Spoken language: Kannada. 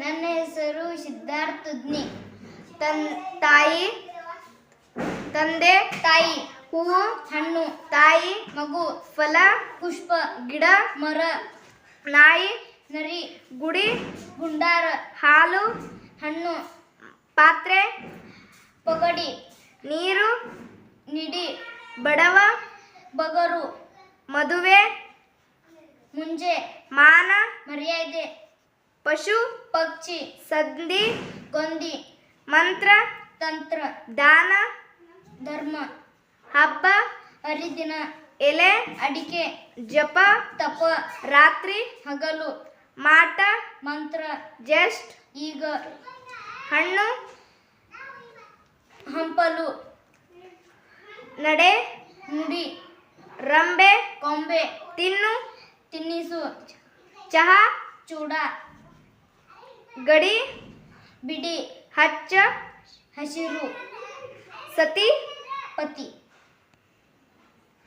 ನನ್ನ ಹೆಸರು ಸಿದ್ಧಾರ್ಥ ಉದ್ನಿ. ತನ್ ತಾಯಿ, ತಂದೆ, ತಾಯಿ, ಹೂವು, ಹಣ್ಣು, ತಾಯಿ, ಮಗು, ಫಲ, ಪುಷ್ಪ, ಗಿಡ, ಮರ, ನಾಯಿ, ನರಿ, ಗುಡಿ, ಗುಂಡಾರ, ಹಾಲು, ಹಣ್ಣು, ಪಾತ್ರೆ, ಪಗಡಿ, ನೀರು, ನಿಡಿ, ಬಡವ, ಬಗರು, ಮದುವೆ, ಮುಂಜೆ, ಮಾನ, ಮರ್ಯಾದೆ ಪಶು, ಪಕ್ಷಿ ಸಂಧಿ ಗೊಂದಿ, ಮಂತ್ರ, ತಂತ್ರ, ದಾನ, ಧರ್ಮ, ಹಬ್ಬ, ಹರಿದಿನ, ಎಲೆ, ಅಡಿಕೆ, ಜಪ, ತಪ, ರಾತ್ರಿ, ಹಗಲು, ಮಾಟ, ಮಂತ್ರ, ಜಸ್ಟ್, ಈಗ, ಹಣ್ಣು, ಹಂಪಲು, ನಡೆ, ನುಡಿ, ರಂಬೆ, ಕೊಂಬೆ, ತಿನ್ನು, ತಿನ್ನಿಸು, ಚಹಾ, ಚೂಡ. ಗಡಿ ಬಿಡಿ ಹಚ್ಚ ಹಸಿರು ಸತಿ ಪತಿ